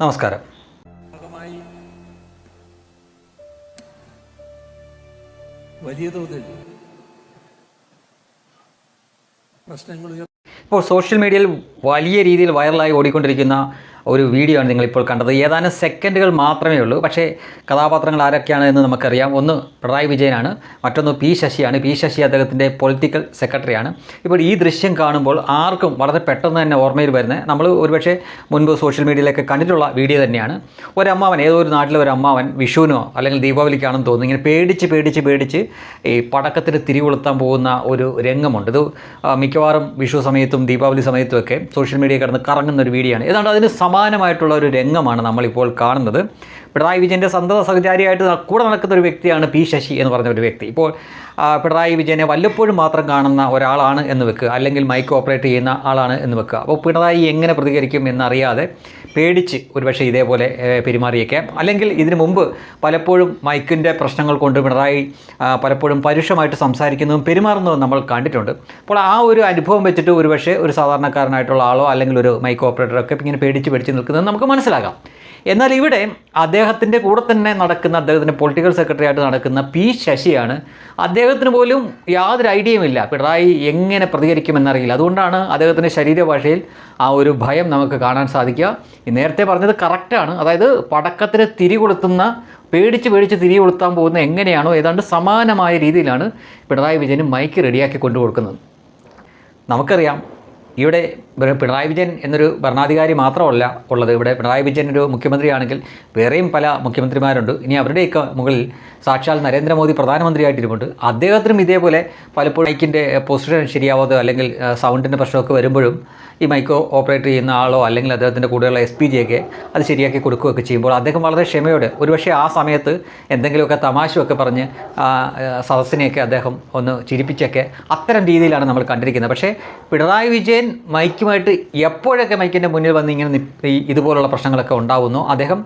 നമസ്കാരം. വലിയ തോതിൽ പ്രശ്നങ്ങൾ ഇപ്പോൾ സോഷ്യൽ മീഡിയയിൽ വലിയ രീതിയിൽ വൈറലായി ഓടിക്കൊണ്ടിരിക്കുന്ന ഒരു വീഡിയോ ആണ് നിങ്ങളിപ്പോൾ കണ്ടത്. ഏതാനും സെക്കൻഡുകൾ മാത്രമേ ഉള്ളൂ. പക്ഷേ കഥാപാത്രങ്ങൾ ആരൊക്കെയാണ് എന്ന് നമുക്കറിയാം. ഒന്ന് പിണറായി വിജയനാണ്. മറ്റൊന്ന് പി ശശിയാണ്. പി ശശി അദ്ദേഹത്തിന്റെ പൊളിറ്റിക്കൽ സെക്രട്ടറിയാണ് ഇപ്പോൾ ഈ ദൃശ്യം കാണുമ്പോൾ ആർക്കും വളരെ പെട്ടെന്ന് തന്നെ ഓർമ്മയിൽ വരുന്നത്. നമ്മൾ ഒരുപക്ഷെ മുൻപ് സോഷ്യൽ മീഡിയയിലൊക്കെ കണ്ടിട്ടുള്ള വീഡിയോ തന്നെയാണ്. ഒരമ്മാവൻ ഏതോ ഒരു നാട്ടിലെ ഒരു അമ്മാവൻ വിഷുവിനോ അല്ലെങ്കിൽ ദീപാവലിക്കാണെന്ന് തോന്നുന്നു. ഇങ്ങനെ പേടിച്ച് പേടിച്ച് പേടിച്ച് ഈ പടക്കത്തിന് തിരികൊളുത്താൻ പോകുന്ന ഒരു രംഗമുണ്ട്. ഇത് മിക്കവാറും വിഷു സമയത്തും ദീപാവലി സമയത്തും ഒക്കെ സോഷ്യൽ മീഡിയ കിടന്ന് കറങ്ങുന്ന ഒരു വീഡിയോ ആണ്. ഏതാണ്ട് അതിന് സമാനമായിട്ടുള്ള ഒരു രംഗമാണ് നമ്മളിപ്പോൾ കാണുന്നത്. പിണറായി വിജയന്റെ സന്തത സഹചാരിയായിട്ട് കൂടെ നടക്കുന്ന ഒരു വ്യക്തിയാണ് പി ശശി എന്ന് പറഞ്ഞ ഒരു വ്യക്തി. ഇപ്പോൾ പിണറായി വിജയനെ വല്ലപ്പോഴും മാത്രം കാണുന്ന ഒരാളാണ് എന്ന് വെക്കുക അല്ലെങ്കിൽ മൈക്ക് ഓപ്പറേറ്റ് ചെയ്യുന്ന ആളാണ് എന്ന് വെക്കുക. അപ്പോൾ പിണറായി എങ്ങനെ പ്രതികരിക്കും എന്നറിയാതെ പേടിച്ച് ഒരുപക്ഷെ ഇതേപോലെ പെരുമാറിയേക്കാം. അല്ലെങ്കിൽ ഇതിനു മുമ്പ് പലപ്പോഴും മൈക്കിന്റെ പ്രശ്നങ്ങൾ കൊണ്ട് പിണറായി പലപ്പോഴും പരുഷമായിട്ട് സംസാരിക്കുന്നതും പെരുമാറുന്നതും നമ്മൾ കണ്ടിട്ടുണ്ട്. അപ്പോൾ ആ ഒരു അനുഭവം വെച്ചിട്ട് ഒരുപക്ഷെ ഒരു സാധാരണക്കാരനായിട്ടുള്ള ആളോ അല്ലെങ്കിൽ ഒരു മൈക്ക് ഓപ്പറേറ്ററൊക്കെ ഇങ്ങനെ പേടിച്ച് പേടിച്ച് നിൽക്കുന്നത് നമുക്ക് മനസ്സിലാകാം. എന്നാൽ ഇവിടെ അദ്ദേഹത്തിന്റെ കൂടെ തന്നെ നടക്കുന്ന അദ്ദേഹത്തിന്റെ പൊളിറ്റിക്കൽ സെക്രട്ടറി ആയിട്ട് നടക്കുന്ന പി ശശിയാണ് അദ്ദേഹത്തിന് പോലും യാതൊരു ഐഡിയയുമില്ല പിണറായി എങ്ങനെ പ്രതികരിക്കുമെന്നറിയില്ല. അതുകൊണ്ടാണ് അദ്ദേഹത്തിന്റെ ശരീരഭാഷയിൽ ആ ഒരു ഭയം നമുക്ക് കാണാൻ സാധിക്കുക. ഈ നേരത്തെ പറഞ്ഞത് കറക്റ്റാണ് അതായത് പടക്കത്തിന് തിരി കൊളുത്തുന്ന പേടിച്ച് പേടിച്ച് തിരി കൊളുത്താൻ പോകുന്ന എങ്ങനെയാണോ ഏതാണ്ട് സമാനമായ രീതിയിലാണ് പിണറായി വിജയന് മൈക്ക് റെഡിയാക്കി കൊണ്ടു കൊടുക്കുന്നത് നമുക്കറിയാം ഇവിടെ പിണറായി വിജയൻ എന്നൊരു ഭരണാധികാരി മാത്രമല്ല ഉള്ളത്. ഇവിടെ പിണറായി വിജയൻ ഒരു മുഖ്യമന്ത്രിയാണെങ്കിൽ വേറെയും പല മുഖ്യമന്ത്രിമാരുണ്ട്. ഇനി അവരുടെയൊക്കെ മുകളിൽ സാക്ഷാൽ നരേന്ദ്രമോദി പ്രധാനമന്ത്രിയായിട്ടിരുമുണ്ട് അദ്ദേഹത്തിനും ഇതേപോലെ പലപ്പോഴും മൈക്കിന്റെ പൊസിഷൻ ശരിയാവാതെ അല്ലെങ്കിൽ സൗണ്ടിന്റെ പ്രശ്നമൊക്കെ വരുമ്പോഴും ഈ മൈക്ക് ഓപ്പറേറ്റ് ചെയ്യുന്ന ആളോ അല്ലെങ്കിൽ അദ്ദേഹത്തിന്റെ കൂടെയുള്ള എസ് പി ജിയൊക്കെ അത് ശരിയാക്കി കൊടുക്കുകയൊക്കെ ചെയ്യുമ്പോൾ അദ്ദേഹം വളരെ ക്ഷമയോടെ ഒരുപക്ഷെ ആ സമയത്ത് എന്തെങ്കിലുമൊക്കെ തമാശയൊക്കെ പറഞ്ഞ് സദസ്സിനെയൊക്കെ അദ്ദേഹം ഒന്ന് ചിരിപ്പിച്ചൊക്കെ അത്തരം രീതിയിലാണ് നമ്മൾ കണ്ടിരിക്കുന്നത്. പക്ഷേ പിണറായി വിജയൻ മൈക്കുമായിട്ട് എപ്പോഴൊക്കെ മൈക്കിന്റെ മുന്നിൽ വന്ന് ഇങ്ങനെ ഇതുപോലുള്ള പ്രശ്നങ്ങളൊക്കെ ഉണ്ടാവുന്നു അദ്ദേഹം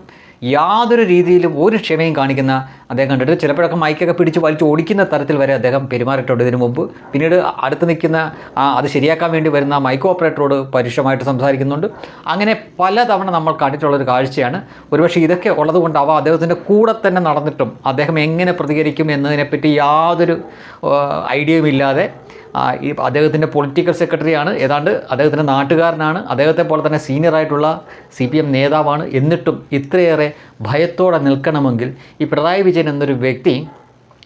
യാതൊരു രീതിയിലും ഒരു ക്ഷമയും കാണിക്കുന്ന അദ്ദേഹം കണ്ടിട്ട് ചിലപ്പോഴൊക്കെ മൈക്കൊക്കെ പിടിച്ച് വലിച്ച് ഓടിക്കുന്ന തരത്തിൽ വരെ അദ്ദേഹം പെരുമാറിയിട്ടുണ്ട്. ഇതിനു മുമ്പ് പിന്നീട് അടുത്ത് നിൽക്കുന്ന അത് ശരിയാക്കാൻ വേണ്ടി വരുന്ന മൈക്ക് ഓപ്പറേറ്ററോട് പരുഷമായിട്ട് സംസാരിക്കുന്നുണ്ട്. അങ്ങനെ പലതവണ നമ്മൾ കണ്ടിട്ടുള്ളൊരു കാഴ്ചയാണ്. ഒരുപക്ഷെ ഇതൊക്കെ ഉള്ളതുകൊണ്ടാവാം അദ്ദേഹത്തിന്റെ കൂടെ തന്നെ നടന്നിട്ടും അദ്ദേഹം എങ്ങനെ പ്രതികരിക്കും എന്നതിനെപ്പറ്റി യാതൊരു ഐഡിയയും ഇല്ലാതെ ആ, ഈ അദ്ദേഹത്തിന്റെ പൊളിറ്റിക്കൽ സെക്രട്ടറിയാണ് ഏതാണ്ട് അദ്ദേഹത്തിന്റെ നാട്ടുകാരനാണ്. അദ്ദേഹത്തെ പോലെ തന്നെ സീനിയറായിട്ടുള്ള സി പി എം നേതാവാണ്. എന്നിട്ടും ഇത്രയേറെ ഭയത്തോടെ നിൽക്കണമെങ്കിൽ ഈ പിണറായി വിജയൻ എന്നൊരു വ്യക്തി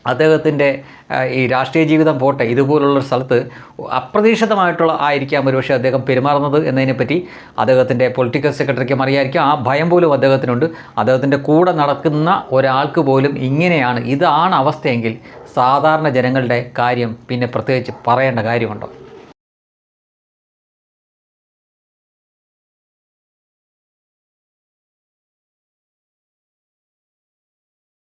അദ്ദേഹത്തിന്റെ ഈ രാഷ്ട്രീയ ജീവിതം പോട്ടെ ഇതുപോലുള്ള സ്ഥലത്ത് അപ്രതീക്ഷിതമായിട്ടുള്ള ആയിരിക്കാം ഒരുപക്ഷെ അദ്ദേഹം പെരുമാറുന്നത് എന്നതിനെപ്പറ്റി അദ്ദേഹത്തിന്റെ പൊളിറ്റിക്കൽ സെക്രട്ടറിക്കും അറിയായിരിക്കും. ആ ഭയം പോലും അദ്ദേഹത്തിനുണ്ട്. അദ്ദേഹത്തിന്റെ കൂടെ നടക്കുന്ന ഒരാൾക്ക് പോലും ഇങ്ങനെയാണ്. ഇതാണ് അവസ്ഥയെങ്കിൽ സാധാരണ ജനങ്ങളുടെ കാര്യം പിന്നെ പ്രത്യേകിച്ച് പറയേണ്ട കാര്യമുണ്ടോ?